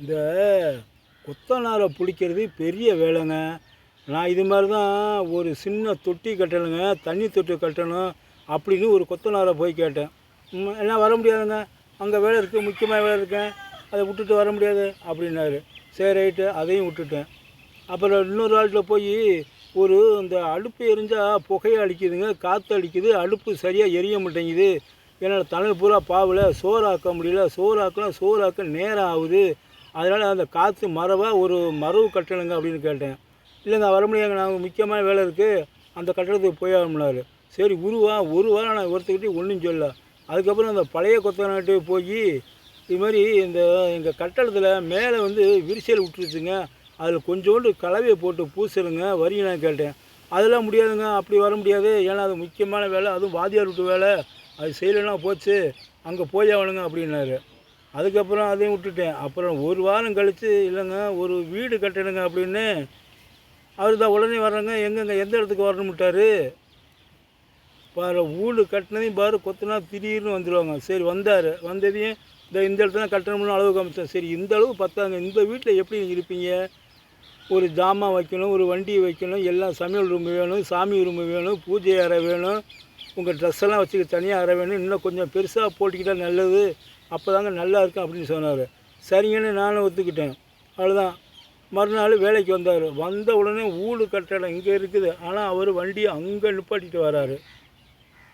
இந்த கொத்தனாரை பிடிக்கிறது பெரிய வேலைங்க. நான் இது மாதிரி தான் ஒரு சின்ன தொட்டி கட்டணுங்க தண்ணி தொட்டி கட்டணும் அப்படின்னு ஒரு கொத்தனாரை போய் கேட்டேன். என்ன வர முடியாதுங்க. அங்கே வேலை இருக்குது முக்கியமாக வேலை இருக்கேன் அதை விட்டுட்டு வர முடியாது அப்படின்னாரு. சரி ரைட்டு. அதையும் விட்டுட்டேன். அப்புறம் இன்னொரு ஆள்கிட்ட போய் ஒரு இந்த அடுப்பு எரிஞ்சால் புகையை அடிக்குதுங்க காற்று அடிக்குது அடுப்பு சரியாக எரிய மாட்டேங்குது. என்னோடய தலைமை பூரா பாவில் சோறு ஆக்க முடியல. சோறு ஆக்கலாம் சோறு ஆக்க நேரம் ஆகுது. அதனால் அந்த காற்று மரபாக ஒரு மரபு கட்டணுங்க அப்படின்னு கேட்டேன். இல்லைங்க வர முடியாதுங்க. நாங்கள் முக்கியமான வேலை இருக்குது அந்த கட்டடத்துக்கு போய் ஆகணும்னாரு. சரி உருவா ஒரு வாரம் நான் ஒருத்தக்கிட்டே ஒன்றும் சொல்ல அதுக்கப்புறம் அந்த பழைய கொத்தனாட்டு போய் இது மாதிரி இந்த எங்கள் கட்டடத்தில் மேலே வந்து விரிசல் விட்டுருச்சுங்க. அதில் கொஞ்சோண்டு கலவையை போட்டு பூசுறங்க வரி நான் கேட்டேன். அதெல்லாம் முடியாதுங்க. அப்படி வர முடியாது. ஏன்னா அது முக்கியமான வேலை. அதுவும் வாதியார் விட்டு வேலை. அது செய்யலைன்னா போச்சு. அங்கே போய் ஆகணுங்க அப்படின்னாரு. அதுக்கப்புறம் அதையும் விட்டுட்டேன். அப்புறம் ஒரு வாரம் கழித்து இல்லைங்க ஒரு வீடு கட்டணுங்க அப்படின்னு அவர் தான் உடனே வர்றேங்க. எங்கெங்க எந்த இடத்துக்கு வரணும்ட்டாரு பாரு வீடு கட்டினதையும் பாரு கொத்தனா திடீர்னு வந்துடுவாங்க சரி வந்தார். வந்ததையும் இந்த இந்த இடத்துல கட்டணும்னு அளவு காமிச்சேன் சரி இந்த அளவு பத்தாங்க. இந்த வீட்டில் எப்படி நீங்கள் இருப்பீங்க? ஒரு ஜாமான் வைக்கணும் ஒரு வண்டி வைக்கணும் எல்லாம் சமையல் ரூம் வேணும் சாமி ரூம் வேணும் பூஜை அறை வேணும் உங்கள் ட்ரெஸ் எல்லாம் வச்சுக்க தனியாக அறை வேணும். இன்னும் கொஞ்சம் பெருசாக போட்டுக்கிட்டால் நல்லது. அப்போ தாங்க நல்லா இருக்கும் அப்படின்னு சொன்னார். சரிங்கன்னு நானும் ஒத்துக்கிட்டேன். அவ்வளோதான் மறுநாள் வேலைக்கு வந்தார். வந்த உடனே வீடு கட்டடம் இங்கே இருக்குது. ஆனால் அவர் வண்டியை அங்கே நிப்பாட்டிட்டு வராரு.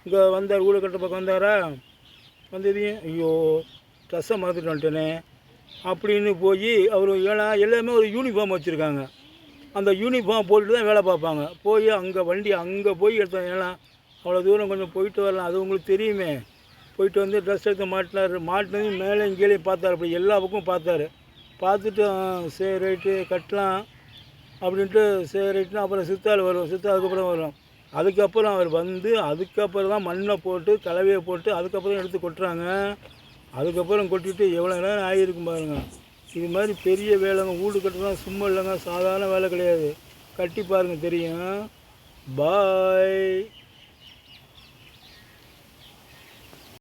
இங்கே வந்தார் ஊடு கட்ட பக்கம் வந்தாரா? வந்ததையும் ஐயோ ட்ரெஸ்ஸை மறந்துட்டு வந்துட்டேனே அப்படின்னு போய் அவர் ஏன்னா எல்லாமே ஒரு யூனிஃபார்ம் வச்சுருக்காங்க. அந்த யூனிஃபார்ம் போட்டுட்டு தான் வேலை பார்ப்பாங்க. போய் அங்கே வண்டி அங்கே போய் எடுத்தாங்க ஏன்னா அவ்வளோ தூரம் கொஞ்சம் போயிட்டு வரலாம். அது உங்களுக்கு தெரியுமே. போயிட்டு வந்து ட்ரெஸ் எடுத்து மாட்டினார். மாட்டினதையும் மேலே கீழே பார்த்தாரு. அப்படி எல்லா பக்கமும் பார்த்தாரு. பார்த்துட்டு சரி ரைட்டு கட்டலாம் அப்படின்ட்டு சரி ரைட்டுனா அப்புறம் சித்தாள் வரும் சித்தா அதுக்கப்புறம் வரும் அதுக்கப்புறம் அவர் வந்து அதுக்கப்புறம் தான் மண்ணை போட்டு கலவையை போட்டு அதுக்கப்புறம் எடுத்து கொட்டுறாங்க. அதுக்கப்புறம் கொட்டிட்டு எவ்வளோ நேரம் ஆகியிருக்கும் பாருங்க. இது மாதிரி பெரிய வேலைங்க. வீடு கட்டுறதுலாம் சும்மா இல்லைங்க. சாதாரண வேலை கிடையாது. கட்டி பாருங்கள் தெரியும். பாய்.